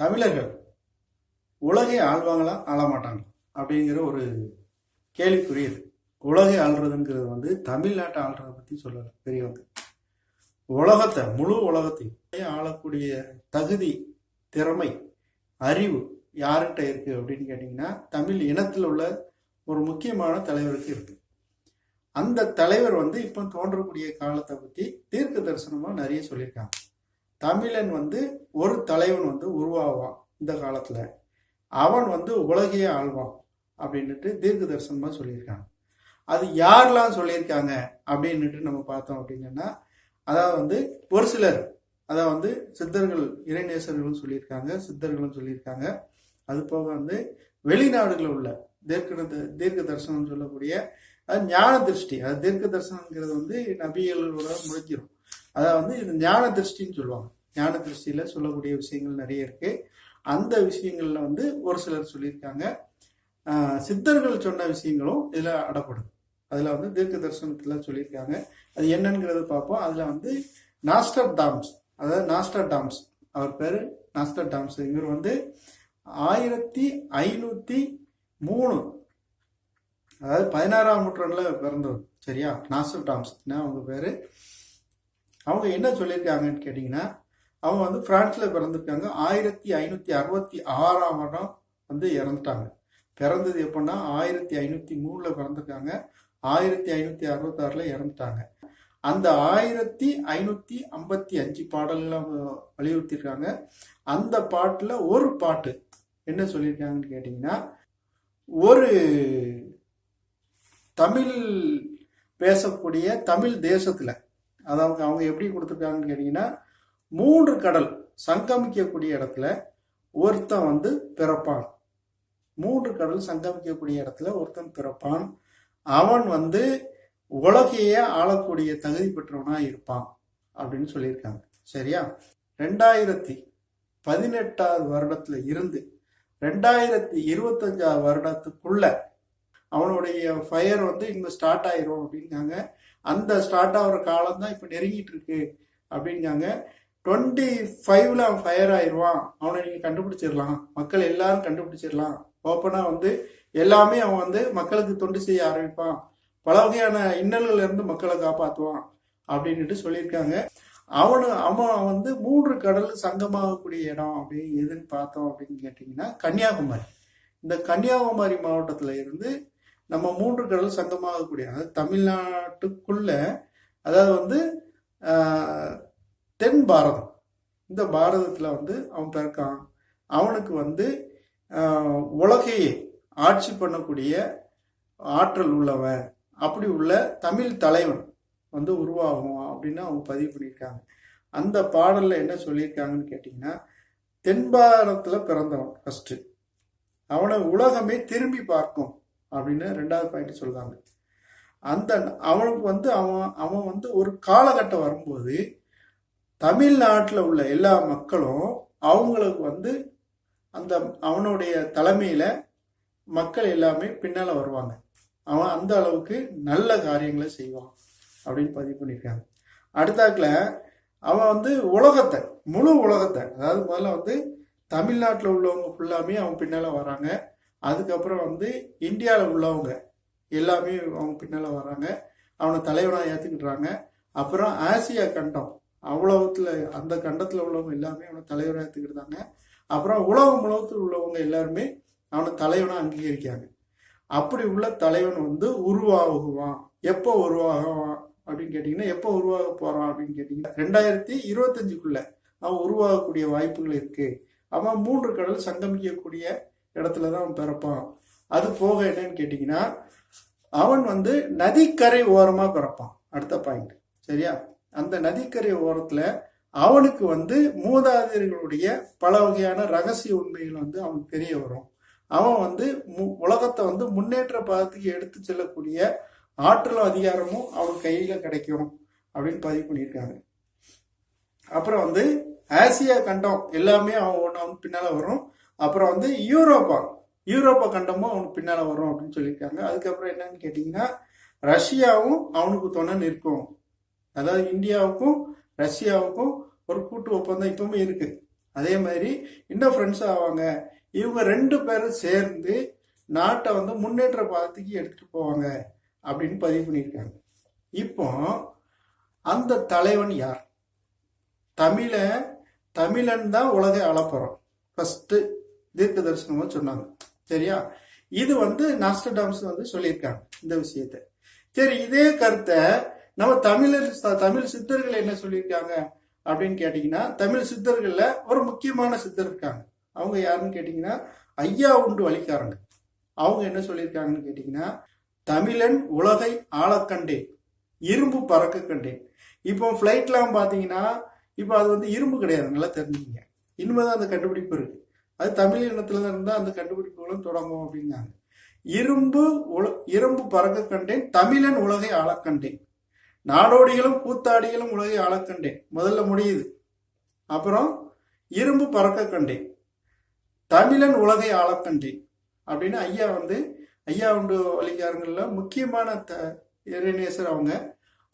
தமிழர்கள் உலகை ஆள்வாங்களா ஆள மாட்டாங்க அப்படிங்கிற ஒரு கேள்விக்குரியது உலகை ஆள்றதுங்கிறது வந்து தமிழ்நாட்டை ஆள்றதை பற்றி சொல்லலை பெரியவங்க. உலகத்தை முழு உலகத்தையும் ஆளக்கூடிய தகுதி திறமை அறிவு யார்கிட்ட இருக்கு அப்படின்னு கேட்டிங்கன்னா தமிழ் இனத்தில் உள்ள ஒரு முக்கியமான தலைவருக்கு இருக்கு. அந்த தலைவர் வந்து இப்போ தோன்றக்கூடிய காலத்தை பற்றி தீர்க்க தரிசனமாக நிறைய சொல்லியிருக்காங்க. தமிழன் வந்து ஒரு தலைவன் வந்து உருவாவான் இந்த காலத்தில். அவன் வந்து உலகையே ஆழ்வான் அப்படின்ட்டு தீர்க்க தரிசனமாக சொல்லியிருக்காங்க. அது யாரெல்லாம் சொல்லியிருக்காங்க அப்படின்னுட்டு நம்ம பார்த்தோம் அப்படின்னா அதாவது வந்து ஒரு சிலர் அதாவது வந்து சித்தர்கள் இறைநேசர்களும் சொல்லியிருக்காங்க சித்தர்களும் சொல்லியிருக்காங்க. அது போக வந்து வெளிநாடுகளில் உள்ள தீர்க்க தீர்க்க தரிசனம் சொல்லக்கூடிய அது ஞான திருஷ்டி அது தீர்க்க தரிசனங்கிறது வந்து நபிகளோட முடிஞ்சிடும் அதாவது வந்து இது ஞான திருஷ்டின்னு சொல்லுவாங்க. ஞான திருஷ்டியில சொல்லக்கூடிய விஷயங்கள் நிறைய இருக்கு. அந்த விஷயங்கள்ல வந்து ஒரு சிலர் சொல்லியிருக்காங்க. சித்தர்கள் சொன்ன விஷயங்களும் இதுல அடப்படும். அதுல வந்து தீர்க்க தரிசனத்துல சொல்லியிருக்காங்க. அது என்னங்கிறது பார்ப்போம். அதுல வந்து நாஸ்டர் டாம்ஸ் அதாவது நாஸ்டர் டாம்ஸ் அவர் பேரு நாஸ்டர் டாம்ஸ் இவர் வந்து ஆயிரத்தி ஐநூத்தி மூணு அதாவது பதினாறாம் நூற்றாண்டுல பிறந்தவர். சரியா? நாஸ்டர் டாம்ஸ் அவங்க பேரு? அவங்க என்ன சொல்லியிருக்காங்கன்னு கேட்டிங்கன்னா அவங்க வந்து பிரான்ஸில் பிறந்திருக்காங்க. ஆயிரத்தி ஐநூற்றி அறுபத்தி ஆறாம் வருடம் வந்து இறந்துட்டாங்க. பிறந்தது எப்படின்னா ஆயிரத்தி ஐநூற்றி மூணில் பிறந்திருக்காங்க. ஆயிரத்தி ஐநூற்றி அறுபத்தாறில் இறந்துட்டாங்க. அந்த ஆயிரத்தி ஐநூற்றி ஐம்பத்தி அஞ்சு பாடல்லாம் வலியுறுத்திருக்காங்க அந்த பாட்டில் ஒரு பாட்டு என்ன சொல்லியிருக்காங்கன்னு கேட்டிங்கன்னா ஒரு தமிழ் பேசக்கூடிய தமிழ் தேசத்தில் அதாவது அவங்க எப்படி கொடுத்துருக்காங்கன்னு கேட்டிங்கன்னா மூன்று கடல் சங்கமிக்கக்கூடிய இடத்துல ஒருத்தன் வந்து பிறப்பான். மூன்று கடல் சங்கமிக்கக்கூடிய இடத்துல ஒருத்தன் பிறப்பான். அவன் வந்து உலகையே ஆளக்கூடிய தகுதி பெற்றவனா இருப்பான் அப்படின்னு சொல்லியிருக்காங்க. சரியா? ரெண்டாயிரத்தி பதினெட்டாவது வருடத்துல இருந்து ரெண்டாயிரத்தி இருபத்தஞ்சாவது வருடத்துக்குள்ள அவனுடைய ஃபயர் வந்து இங்கே ஸ்டார்ட் ஆயிரும் அப்படின்னாங்க. அந்த ஸ்டார்ட் ஆகிற காலம் தான் இப்போ நெருங்கிட்டு இருக்கு அப்படிங்காங்க டுவெண்ட்டி ஃபைவ்ல அவன் ஃபயர் ஆயிடுவான் அவனை நீங்கள் கண்டுபிடிச்சிடலாம். மக்கள் எல்லாரும் கண்டுபிடிச்சிடலாம். ஓப்பனாக வந்து எல்லாமே அவன் வந்து மக்களுக்கு தொண்டு செய்ய ஆரம்பிப்பான். பல வகையான இன்னல்கள் இருந்து மக்களை காப்பாற்றுவான் அப்படின்ட்டு சொல்லியிருக்காங்க. அவனு அவன் வந்து மூன்று கடல் சங்கமாகக்கூடிய இடம் அப்படின்னு எதுன்னு பார்த்தோம் அப்படின்னு கேட்டிங்கன்னா கன்னியாகுமரி. இந்த கன்னியாகுமரி மாவட்டத்தில் இருந்து நம்ம மூன்று கடல் சங்கமாகக்கூடிய அதாவது தமிழ்நாட்டுக்குள்ள அதாவது வந்து தென் பாரதம். இந்த பாரதத்தில் வந்து அவன் பிறக்கான். அவனுக்கு வந்து உலகையே ஆட்சி பண்ணக்கூடிய ஆற்றல் உள்ளவன். அப்படி உள்ள தமிழ் தலைவன் வந்து உருவாகும் அப்படின்னு அவங்க பதிவு பண்ணியிருக்காங்க. அந்த பாடலில் என்ன சொல்லியிருக்காங்கன்னு கேட்டிங்கன்னா தென் பாரதத்தில் பிறந்தவன் ஃபஸ்ட்டு அவனை உலகமே திரும்பி பார்க்கும். அப்படின்னு ரெண்டாவது பாயிண்ட் சொல்கிறாங்க அந்த அவனுக்கு வந்து அவன் அவன் வந்து ஒரு காலகட்டம் வரும்போது தமிழ்நாட்டில் உள்ள எல்லா மக்களும் அவங்களுக்கு வந்து அந்த அவனுடைய தலைமையில் மக்கள் எல்லாமே பின்னால் வருவாங்க. அவன் அந்த அளவுக்கு நல்ல காரியங்களை செய்வான் அப்படின்னு பதிவு பண்ணியிருக்காங்க. அடுத்தாக்கில் அவன் வந்து உலகத்தை முழு உலகத்தை அதாவது முதல்ல வந்து தமிழ்நாட்டில் உள்ளவங்க ஃபுல்லாமே அவன் பின்னால் வராங்க. அதுக்கப்புறம் வந்து இந்தியாவில் உள்ளவங்க எல்லாமே அவங்க பின்னால் வராங்க. அவனை தலைவனாக ஏற்றுக்கிட்டுறாங்க அப்புறம் ஆசியா கண்டம். அவ்வளவுத்தில் அந்த கண்டத்தில் உள்ளவங்க எல்லாமே அவனை தலைவராக ஏற்றுக்கிட்டாங்க அப்புறம் உலகம் உலகத்தில் உள்ளவங்க எல்லாருமே அவனை தலைவனாக அங்கீகரிக்காங்க அப்படி உள்ள தலைவன் வந்து உருவாகுவான். எப்போ உருவாகுவான் அப்படின்னு கேட்டிங்கன்னா எப்போ உருவாக போகிறான் அப்படின்னு கேட்டிங்கன்னா ரெண்டாயிரத்தி இருபத்தஞ்சுக்குள்ள அவன் உருவாகக்கூடிய வாய்ப்புகள் இருக்குது அவன் மூன்று கடல் சங்கமிக்கக்கூடிய இடத்துல தான் பிறப்பான். அது போக என்னன்னு கேட்டிங்கன்னா அவன் வந்து நதிக்கரை ஓரமாக பிறப்பான். அடுத்த பாயிண்ட் சரியா? அந்த நதிக்கரை ஓரத்தில் அவனுக்கு வந்து மூதாதையர்களுடைய பல வகையான ரகசிய உண்மைகள் வந்து அவனுக்கு தெரிய வரும். அவன் வந்து மு- உலகத்தை வந்து முன்னேற்ற பாதத்துக்கு எடுத்து செல்லக்கூடிய ஆற்றலும் அதிகாரமும் அவன் கையில் கிடைக்கும் அப்படின்னு பதிவு பண்ணியிருக்காங்க. அப்புறம் வந்து ஆசியா கண்டம் எல்லாமே அவன் ஒன்று அவன் பின்னால் வரும். அப்புறம் வந்து யூரோப்பா. யூரோப்பா கண்டமும் அவனுக்கு பின்னால் வரும் அப்படின்னு சொல்லியிருக்காங்க. அதுக்கப்புறம் என்னன்னு கேட்டிங்கன்னா ரஷ்யாவும் அவனுக்கு துணை நிற்கும். அதாவது இந்தியாவுக்கும் ரஷ்யாவுக்கும் ஒரு கூட்டு ஒப்பந்தம் இப்பவுமே இருக்கு. அதே மாதிரி இன்னும் ஃப்ரெண்ட்ஸ் ஆவாங்க. இவங்க ரெண்டு பேரும் சேர்ந்து நாட்டை வந்து முன்னேற்ற பாதத்துக்கு எடுத்துட்டு போவாங்க அப்படின்னு பதிவு பண்ணியிருக்காங்க. இப்போ அந்த தலைவன் யார்? தமிழ தமிழன் தான் உலகை அளப்புறோம் ஃபஸ்ட்டு தீர்க்க தரிசனமா சொன்னாங்க. சரியா? இது வந்து நாஸ்டர்டாம்ஸ் வந்து சொல்லியிருக்காங்க இந்த விஷயத்தை. சரி இதே கருத்தை நம்ம தமிழர் தமிழ் சித்தர்கள் என்ன சொல்லியிருக்காங்க அப்படின்னு கேட்டீங்கன்னா தமிழ் சித்தர்கள்ல ஒரு முக்கியமான சித்தர் இருக்காங்க. அவங்க யாருன்னு கேட்டீங்கன்னா ஐயா உண்டு வழிக்காரங்க. அவங்க என்ன சொல்லியிருக்காங்கன்னு கேட்டீங்கன்னா தமிழன் உலகை ஆளக்கண்டேன் இரும்பு பறக்க கண்டேன். இப்போ ஃப்ளைட்லாம் பார்த்தீங்கன்னா இப்போ அது வந்து இரும்பு கிடையாது நல்லா தெரிஞ்சுங்க இனிமேதான் அந்த கண்டுபிடிப்பு இருக்கு. அது தமிழ் இனத்துல இருந்தால் அந்த கண்டுபிடிப்புகளும் தொடங்கும் அப்படிங்காங்க இரும்பு உல இரும்பு பறக்க கண்டேன் தமிழன் உலகை அளக்கண்டேன். நாடோடிகளும் கூத்தாடிகளும் உலகை அளக்கண்டேன். முதல்ல முடியுது. அப்புறம் இரும்பு பறக்க கண்டேன் தமிழன் உலகை அளக்கண்டேன் அப்படின்னு ஐயா வந்து ஐயா உண்டு வழிகாரங்களில் முக்கியமான த இறைநேசர் அவங்க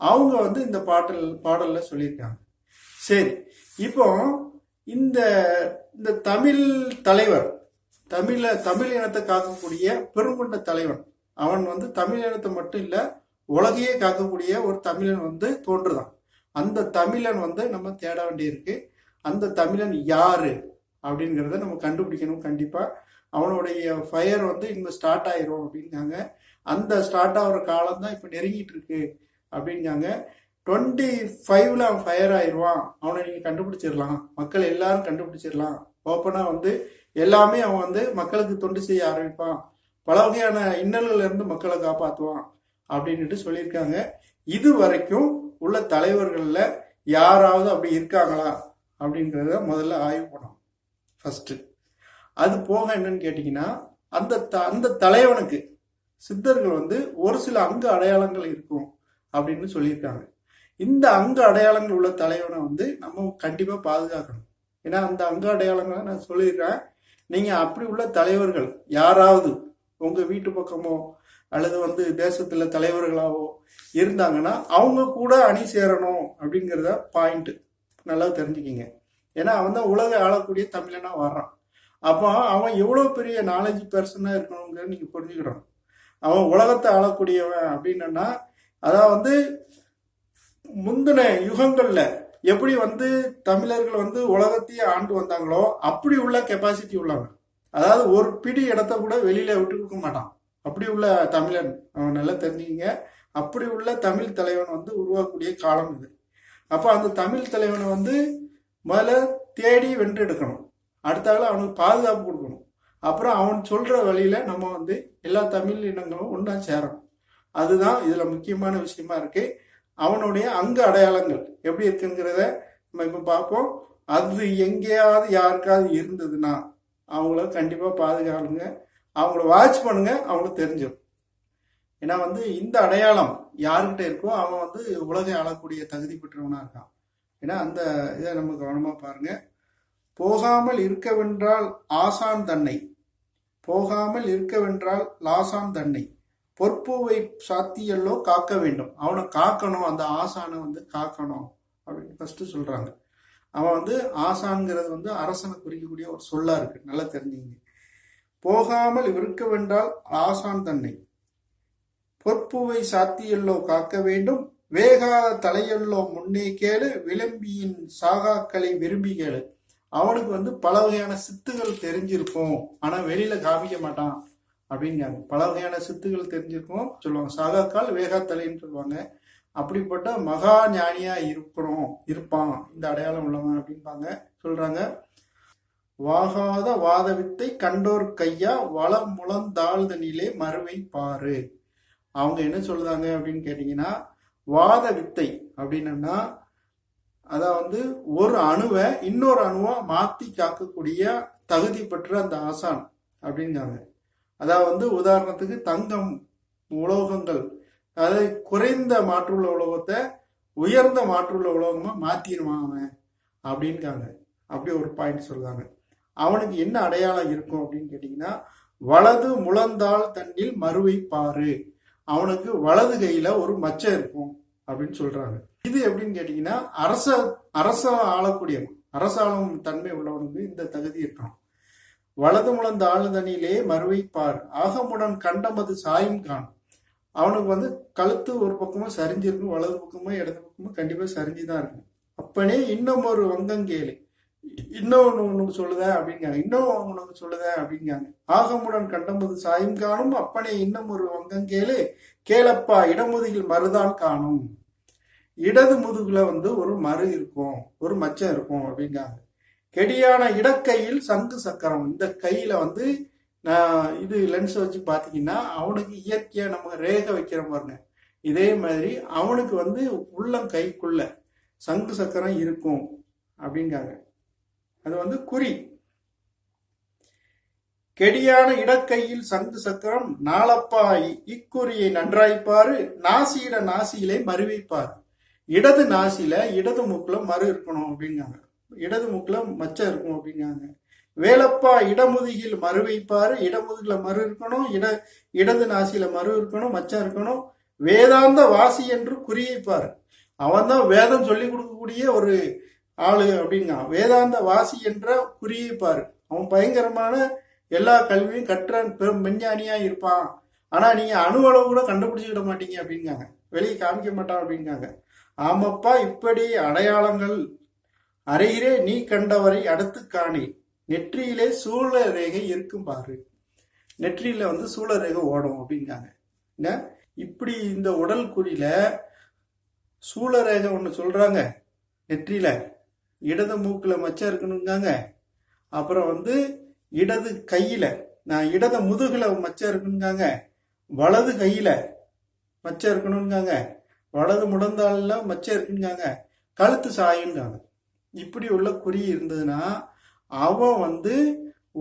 அவங்க வந்து இந்த பாடல் பாடலில் சொல்லியிருக்காங்க. சரி இப்போ இந்த இந்த தமிழ் தலைவர் தமிழ தமிழ் இனத்தை காக்கக்கூடிய பெருங்கொண்ட தலைவன் அவன் வந்து தமிழ் இனத்தை மட்டும் இல்ல உலகையே காக்கக்கூடிய ஒரு தமிழன் வந்து தோன்றுதான். அந்த தமிழன் வந்து நம்ம தேட வேண்டியிருக்கு. அந்த தமிழன் யாரு அப்படிங்கிறத நம்ம கண்டுபிடிக்கணும் கண்டிப்பா. அவனுடைய ஃபயர் வந்து இன்னும் ஸ்டார்ட் ஆயிரும் அப்படிங்காங்க. அந்த ஸ்டார்ட் ஆகிற காலம் தான் இப்போ நெருங்கிட்டு இருக்கு அப்படிங்காங்க. டுவெண்ட்டி ஃபைவ்ல அவன் ஃபயர் ஆயிடுவான் அவனை நீங்கள் கண்டுபிடிச்சிடலாம். மக்கள் எல்லாரும் கண்டுபிடிச்சிடலாம். ஓப்பனாக வந்து எல்லாமே அவன் வந்து மக்களுக்கு தொண்டு செய்ய ஆரம்பிப்பான். பல வகையான இன்னல்கள்லேருந்து மக்களை காப்பாற்றுவான் அப்படின்ட்டு சொல்லியிருக்காங்க. இது வரைக்கும் உள்ள தலைவர்களில் யாராவது அப்படி இருக்காங்களா அப்படிங்கிறத முதல்ல ஆய்வு பண்ணோம் ஃபஸ்ட்டு அது போக என்னன்னு கேட்டிங்கன்னா அந்த த- அந்த தலைவனுக்கு சித்தர்கள் வந்து ஒரு சில அங்கு அடையாளங்கள் இருக்கும் அப்படின்னு சொல்லியிருக்காங்க. இந்த அங்க அடையாளங்கள் உள்ள தலைவனை வந்து நம்ம கண்டிப்பாக பாதுகாக்கணும். ஏன்னா அந்த அங்க அடையாளங்களை நான் சொல்லிடுறேன். நீங்கள் அப்படி உள்ள தலைவர்கள் யாராவது உங்கள் வீட்டு பக்கமோ அல்லது வந்து தேசத்தில் தலைவர்களாவோ இருந்தாங்கன்னா அவங்க கூட அணி சேரணும் அப்படிங்கிறத பாயிண்ட்டு நல்லா தெரிஞ்சுக்கிங்க. ஏன்னா அவன் தான் உலக ஆளக்கூடிய தமிழனாக வர்றான். அப்போ அவன் எவ்வளோ பெரிய நாலேஜ் பர்சனாக இருக்கணுங்கிறத நீங்கள் புரிஞ்சுக்கணும். அவன் உலகத்தை ஆளக்கூடியவன் அப்படின்னா அதான் வந்து முந்தின யுகங்கள்ல எப்படி வந்து தமிழர்கள் வந்து உலகத்தையே ஆண்டு வந்தாங்களோ அப்படி உள்ள கெப்பாசிட்டி உள்ளவன். அதாவது ஒரு பிடி இடத்த கூட வெளியில விட்டு கொடுக்க மாட்டான். அப்படி உள்ள தமிழன். அவன் நல்லா தெரிஞ்சுக்கிங்க. அப்படி உள்ள தமிழ் தலைவன் வந்து உருவாக்கக்கூடிய காலம் இது. அப்போ அந்த தமிழ் தலைவனை வந்து முதல்ல தேடி வென்று எடுக்கணும். அடுத்தால அவனுக்கு பாதுகாப்பு கொடுக்கணும். அப்புறம் அவன் சொல்ற வழியில நம்ம வந்து எல்லா தமிழ் இனங்களும் ஒன்றா சேரணும். அதுதான் இதுல முக்கியமான விஷயமா இருக்கு. அவனுடைய அங்கு அடையாளங்கள் எப்படி இருக்குங்கிறத நம்ம இப்போ பார்ப்போம். அது எங்கேயாவது யாருக்காவது இருந்ததுன்னா அவங்கள கண்டிப்பாக பாதுகாலுங்க அவங்கள வாட்ச் பண்ணுங்க அவங்களுக்கு தெரிஞ்சிடும். ஏன்னா வந்து இந்த அடையாளம் யாருக்கிட்ட இருக்கோ அவன் வந்து உலகை ஆளக்கூடிய தகுதி பெற்றவனாக இருக்கான். ஏன்னா அந்த இதை நம்ம கவனமாக பாருங்க. போகாமல் இருக்கவென்றால் ஆசான் தன்னை. போகாமல் இருக்கவென்றால் லாசான் தன்னை. பொற்பூவை சாத்தியல்லோ காக்க வேண்டும். அவனை காக்கணும் அந்த ஆசானை வந்து காக்கணும் அப்படின்னு ஃபஸ்ட்டு சொல்கிறாங்க அவன் வந்து ஆசான்ங்கிறது வந்து அரசனை குறிக்கக்கூடிய ஒரு சொல்லா இருக்கு. நல்லா தெரிஞ்சுங்க. போகாமல் இருக்கவென்றால் ஆசான் தன்னை. பொற்புவை சாத்தியல்லோ காக்க வேண்டும். வேகாத தலையல்லோ முன்னே கேளு. விளம்பியின் சாகாக்களை விரும்பி கேளு. அவனுக்கு வந்து பல வகையான சித்துகள் தெரிஞ்சிருக்கும். ஆனா வெளியில காமிக்க மாட்டான். அப்படிங்காங்க பல வகையான சித்துகள் தெரிஞ்சிருக்கும். சொல்லுவாங்க சாகாக்கால் வேகாத்தலைன்னு சொல்லுவாங்க. அப்படிப்பட்ட மகா ஞானியா இருக்கணும் இருப்பான் இந்த அடையாளம் உள்ளவன் அப்படிம்பாங்க சொல்றாங்க வாகாத வாத வித்தை கண்டோர் கையா வளம் முழந்தாழ்தனிலே மறுவை பாரு. அவங்க என்ன சொல்லுதாங்க அப்படின்னு கேட்டீங்கன்னா வாத வித்தை அப்படின்னா அதான் வந்து ஒரு அணுவை இன்னொரு அணுவா மாத்தி காக்கக்கூடிய தகுதி பெற்ற அந்த ஆசான் அப்படிங்காங்க அதாவது வந்து உதாரணத்துக்கு தங்கம் உலோகங்கள் அதாவது குறைந்த மாற்றுள்ள உலோகத்தை உயர்ந்த மாற்றுள்ள உலோகமாக மாற்றிடுவான் அவன் அப்படின்காங்க அப்படி ஒரு பாயிண்ட் சொல்லுவாங்க அவனுக்கு என்ன அடையாளம் இருக்கும் அப்படின்னு கேட்டிங்கன்னா வலது முழந்தாள் தண்ணில் மறுவை பாரு. அவனுக்கு வலது கையில் ஒரு மச்சம் இருக்கும் அப்படின்னு சொல்கிறாங்க இது எப்படின்னு கேட்டிங்கன்னா அரச அரச ஆளக்கூடிய அரசாளும் தன்மை உள்ளவனுக்கு இந்த தகுதி இருக்கணும் வலது முழந்த ஆளுதனிலே மறுவைப்பார். ஆகமுடன் கண்டமது சாயும் காணும். அவனுக்கு வந்து கழுத்து ஒரு பக்கமும் சரிஞ்சிருக்கும் வலது பக்கமும் இடது பக்கமும் கண்டிப்பாக சரிஞ்சு தான் இருக்கும். அப்பனே இன்னும் ஒரு இன்னும் இன்னொன்று உனக்கு சொல்லுதேன் அப்படிங்காங்க இன்னும் உனக்கு சொல்லுதேன் அப்படிங்காங்க ஆகமுடன் கண்டமது சாயும் காணும். அப்பனே இன்னும் ஒரு வங்கங்கேலு கேளப்பா இடமுதுகில் மறுதான் காணும். இடது முதுகுல வந்து ஒரு மறு இருக்கும் ஒரு மச்சம் இருக்கும் அப்படிங்காங்க கெடியான இடக்கையில் சங்கு சக்கரம். இந்த கையில வந்து நான் இது லென்ஸ் வச்சு பார்த்தீங்கன்னா அவனுக்கு இயற்கையாக நம்ம ரேகை வைக்கிற பாருங்க. இதே மாதிரி அவனுக்கு வந்து உள்ளம் கைக்குள்ள சங்கு சக்கரம் இருக்கும் அப்படிங்காங்க. அது வந்து குறி. கெடியான இடக்கையில் சங்கு சக்கரம் நாளப்பா இக்குறியை நன்றாய்ப்பாரு நாசியிட நாசியிலே மறுவைப்பார் இடது நாசியில இடது மூக்குல மறு இருக்கணும் அப்படிங்காங்க. இடது மூக்கில் மச்சம் இருக்கும் அப்படிங்காங்க வேலப்பா இடமுதுகில் மறு வைப்பாரு இடமுதுகில் மறு இருக்கணும் இட இடது நாசியில மறு இருக்கணும் மச்சம் இருக்கணும். வேதாந்த வாசி என்று குறியைப்பார். அவன் தான் வேதம் சொல்லி கொடுக்கக்கூடிய ஒரு ஆளு அப்படிங்க வேதாந்த வாசி என்ற குறியைப்பார். அவன் பயங்கரமான எல்லா கல்வியும் கற்ற பெரும் விஞ்ஞானியா இருப்பான். ஆனா நீங்க அணுவளவு கூட கண்டுபிடிச்சிக்கிட மாட்டீங்க அப்படிங்காங்க வெளியே காமிக்க மாட்டான் அப்படிங்காங்க ஆமாப்பா இப்படி அடையாளங்கள் அறையிலே நீ கண்டவரை அடுத்து காணி. நெற்றியிலே சூழ ரேகை இருக்கும் பாரு. நெற்றியில வந்து சூழ ரேகை ஓடும் அப்படிங்காங்க. என்ன? இப்படி இந்த உடல் குறியில சூழ ரேகை ஒன்று சொல்றாங்க. நெற்றியில. இடது மூக்கில் மச்சம் இருக்கணுங்காங்க. அப்புறம் வந்து இடது கையில. நான் இடது முதுகுல மச்சம் இருக்கணுங்காங்க. வலது கையில மச்சம் இருக்கணுங்காங்க. வலது முடந்தாளில் மச்சம் இருக்குங்காங்க கழுத்து சாயுங்காங்க. இப்படி உள்ள குறி இருந்ததுன்னா அவன் வந்து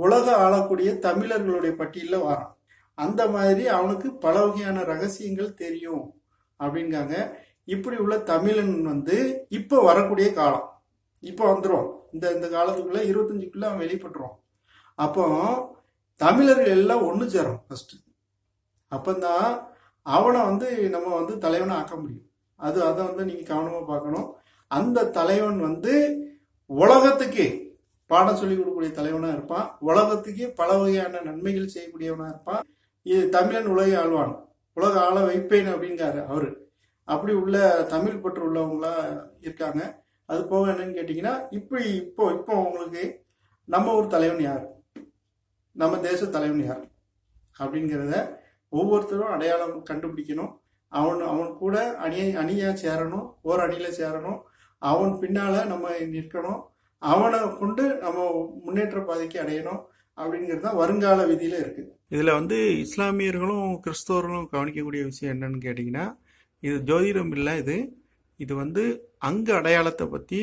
உலக ஆளக்கூடிய தமிழர்களுடைய பட்டியலில் வரான். அந்த மாதிரி அவனுக்கு பல வகையான ரகசியங்கள் தெரியும் அப்படிங்காங்க இப்படி உள்ள தமிழன் வந்து இப்போ வரக்கூடிய காலம். இப்போ வந்துடும் இந்த இந்த காலத்துக்குள்ள இருபத்தஞ்சுக்குள்ள அவன் வெளிப்பட்டுருவான். அப்போ தமிழர்கள் எல்லாம் ஒன்று சேரும் ஃபர்ஸ்ட் அப்பந்தான் அவனை வந்து நம்ம வந்து தலைவனை ஆக்க முடியும். அது அதை வந்து நீங்கள் கவனமாக பார்க்கணும். அந்த தலைவன் வந்து உலகத்துக்கு பாடம் சொல்லி கொடுக்கக்கூடிய தலைவனாக இருப்பான். உலகத்துக்கே பல வகையான நன்மைகள் செய்யக்கூடியவனாக இருப்பான். இது தமிழன் உலகை ஆழ்வான் உலக ஆள வைப்பேன் அப்படிங்கிறாரு அவரு. அப்படி உள்ள தமிழ் பற்று உள்ளவங்களா இருக்காங்க. அது போக என்னன்னு கேட்டிங்கன்னா இப்படி இப்போ இப்போ உங்களுக்கு நம்ம ஊர் தலைவன் யார்? நம்ம தேச தலைவன் யார்? அப்படிங்கிறத ஒவ்வொருத்தரும் அடையாளம் கண்டுபிடிக்கணும். அவன் அவன் கூட அணியை அணியாக சேரணும் ஓர் அணியில் சேரணும். அவன் பின்னால் நம்ம நிற்கணும். அவனை கொண்டு நம்ம முன்னேற்ற பாதைக்கு அடையணும் அப்படிங்கிறது தான் வருங்கால விதியில் இருக்குது இதில் வந்து இஸ்லாமியர்களும் கிறிஸ்தவர்களும் கவனிக்கக்கூடிய விஷயம் என்னன்னு கேட்டிங்கன்னா இது ஜோதிடம் இல்லை இது. இது வந்து அங்கு அடையாளத்தை பற்றி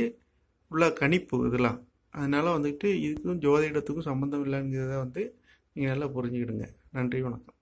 உள்ள கணிப்பு இதெல்லாம். அதனால் வந்துட்டு இதுக்கும் ஜோதிடத்துக்கும் சம்மந்தம் இல்லைங்கிறத வந்து நீங்கள் நல்லா புரிஞ்சுக்கிடுங்க. நன்றி வணக்கம்.